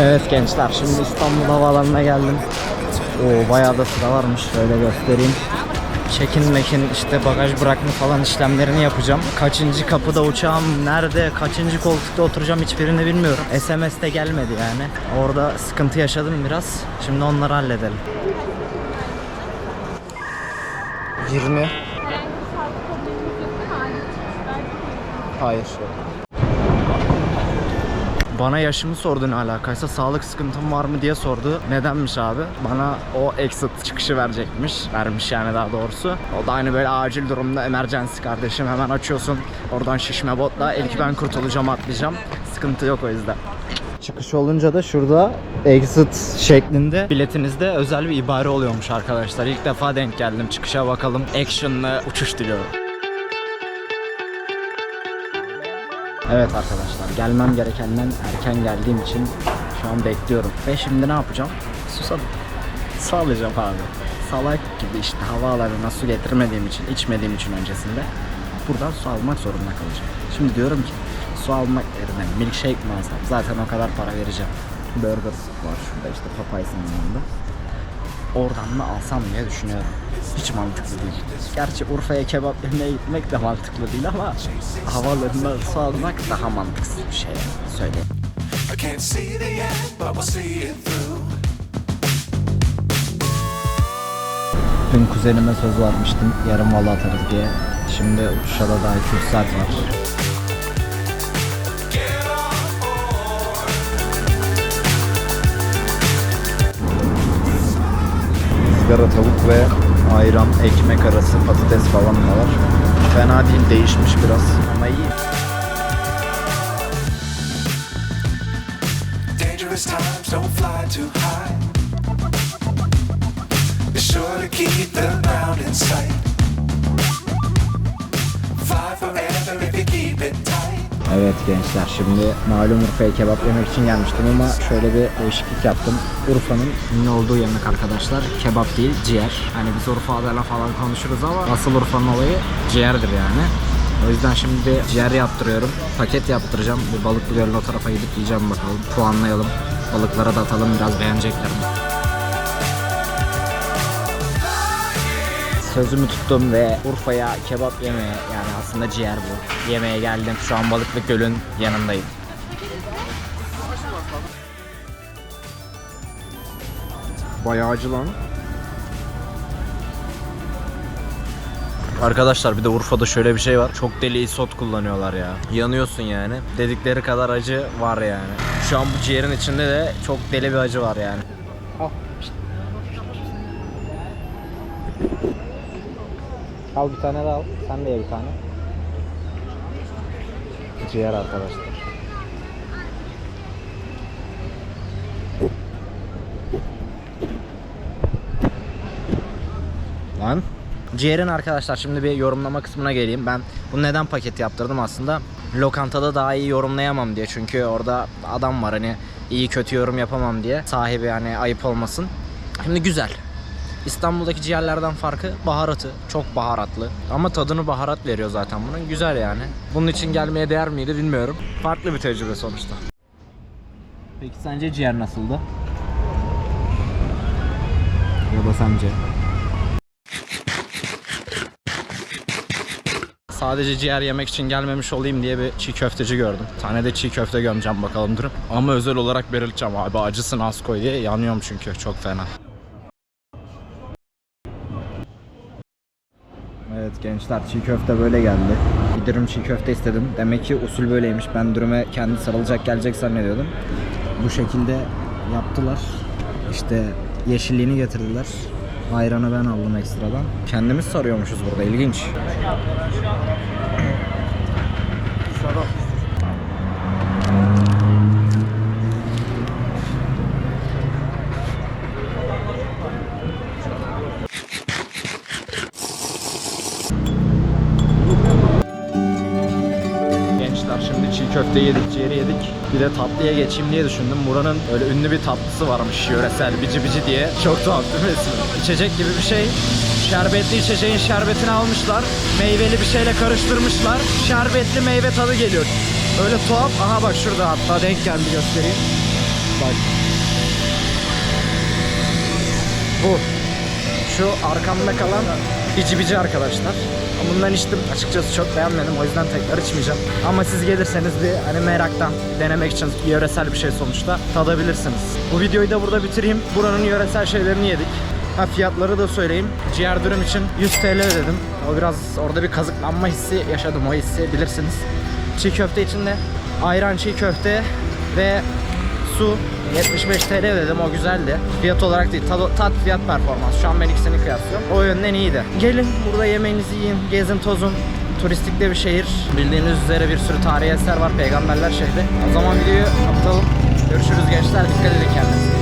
Evet gençler şimdi İstanbul Havaalanı'na geldim. Oo bayağı da sıra varmış. Şöyle göstereyim. Check-in mekin işte bagaj bırakma falan işlemlerini yapacağım. Kaçıncı kapıda uçağım, nerede, kaçıncı koltukta oturacağım hiçbirini bilmiyorum. SMS de gelmedi yani. Orada sıkıntı yaşadım biraz. Şimdi onları halledelim. 20 Hayır bana yaşımı sordu ne alakaysa sağlık sıkıntım var mı diye sordu. Nedenmiş abi? Bana o exit çıkışı verecekmiş. Vermiş yani daha doğrusu. O da aynı böyle acil durumda emergency kardeşim hemen açıyorsun. Oradan şişme botla ilk ben kurtulacağım atlayacağım. Sıkıntı yok o yüzden. Çıkış olunca da şurada exit şeklinde biletinizde özel bir ibare oluyormuş arkadaşlar. İlk defa denk geldim. Çıkışa bakalım. Action'lı uçuş diliyorum. Evet arkadaşlar gelmem gerekenden erken geldiğim için şu an bekliyorum. Ve şimdi ne yapacağım? Susadım. Su alacağım abi. Salak gibi işte havaalanına su getirmediğim için, içmediğim için öncesinde buradan su almak zorunda kalacağım. Şimdi diyorum ki su almak yerine milkshake mi alsam? Zaten o kadar para vereceğim. Burger var şurada işte Popeyes'in yanında. Oradan mı alsam diye düşünüyorum. Hiç mantıklı değil. Gerçi Urfa'ya kebap yemeye gitmek de mantıklı değil ama havalarından su almak daha mantıksız bir şey yani. söyleyeyim. I can't see the end, but we'll see it through. Dün kuzenime söz vermiştim yarın valla atarız diye. Şimdi uçuşa da daha 2 saat var. Izgara tavuk ve ayran, ekmek arası patates falan da var. Fena değil, değişmiş biraz ama iyi. Sure to keep the ground sight. Evet gençler şimdi malum Urfa'ya kebap yemek için gelmiştim ama şöyle bir değişiklik yaptım. Urfa'nın ünlü olduğu yemek arkadaşlar kebap değil ciğer. Hani biz Urfa Adana falan konuşuruz ama asıl Urfa'nın olayı ciğerdir yani. O yüzden şimdi ciğer yaptırıyorum. Paket yaptıracağım. Bir balıklı gölün o tarafa gidip yiyeceğim bakalım. Puanlayalım. Balıklara da atalım biraz beğenecekler mi? Sözümü tuttum ve Urfa'ya kebap yemeye yani aslında ciğer bu. Yemeğe geldim. Şu an Balıklı Göl'ün yanındayım. Bayağı acı lan. Arkadaşlar bir de Urfa'da şöyle bir şey var. Çok deli isot kullanıyorlar ya. Yanıyorsun yani. Dedikleri kadar acı var yani. Şu an bu ciğerin içinde de çok deli bir acı var yani. Al bir tane de al. Sen de ye bir tane. Ciğer arkadaşlar. Lan. Ciğerin arkadaşlar şimdi bir yorumlama kısmına geleyim. Ben bunu neden paket yaptırdım aslında? Lokantada daha iyi yorumlayamam diye. Çünkü orada adam var hani iyi kötü yorum yapamam diye. Sahibi hani ayıp olmasın. Şimdi güzel. İstanbul'daki ciğerlerden farkı baharatı. Çok baharatlı. Ama tadını baharat veriyor zaten bunun. Güzel yani. Bunun için gelmeye değer miydi bilmiyorum. Farklı bir tecrübe sonuçta. Peki sence ciğer nasıldı? Ya da sence? Sadece ciğer yemek için gelmemiş olayım diye bir çiğ köfteci gördüm. Tane de çiğ köfte gömeceğim bakalım durum. Ama özel olarak belirteceğim abi acısın az koy diye yanıyorum çünkü çok fena. Evet gençler çiğ köfte böyle geldi. Bir dürüm çiğ köfte istedim. Demek ki usul böyleymiş. Ben dürüme kendi sarılacak gelecek zannediyordum. Bu şekilde yaptılar. İşte yeşilliğini getirdiler. Ayranı ben aldım ekstradan. Kendimiz sarıyormuşuz burada ilginç. Köfte yedik, ciğeri yedik. Bir de tatlıya geçeyim diye düşündüm. Buranın öyle ünlü bir tatlısı varmış yöresel bici bici diye. Çok tuhaf değil mi ismi? İçecek gibi bir şey. Şerbetli içeceğin şerbetini almışlar. Meyveli bir şeyle karıştırmışlar. Şerbetli meyve tadı geliyor. Öyle tuhaf. Aha bak şurada hatta denk geldi göstereyim. Bak. Bu. Şu arkamda kalan bici bici arkadaşlar. Bundan içtim. Açıkçası çok beğenmedim. O yüzden tekrar içmeyeceğim. Ama siz gelirseniz bir hani meraktan denemek için yöresel bir şey sonuçta tadabilirsiniz. Bu videoyu da burada bitireyim. Buranın yöresel şeylerini yedik. Ha fiyatları da söyleyeyim. Ciğer dürüm için 100 TL ödedim. O biraz orada bir kazıklanma hissi yaşadım. O hissi bilirsiniz. Çiğ köfte için de ayran çiğ köfte ve su 75 TL ödedim o güzeldi. Fiyat olarak değil tat, tat fiyat performans. Şu an ben ikisini kıyaslıyorum. O yönden iyiydi. Gelin burada yemeğinizi yiyin, gezin tozun. Turistik de bir şehir. Bildiğiniz üzere bir sürü tarihi eser var. Peygamberler şehri. O zaman videoyu kapatalım. Görüşürüz gençler. Dikkat edin kendinize.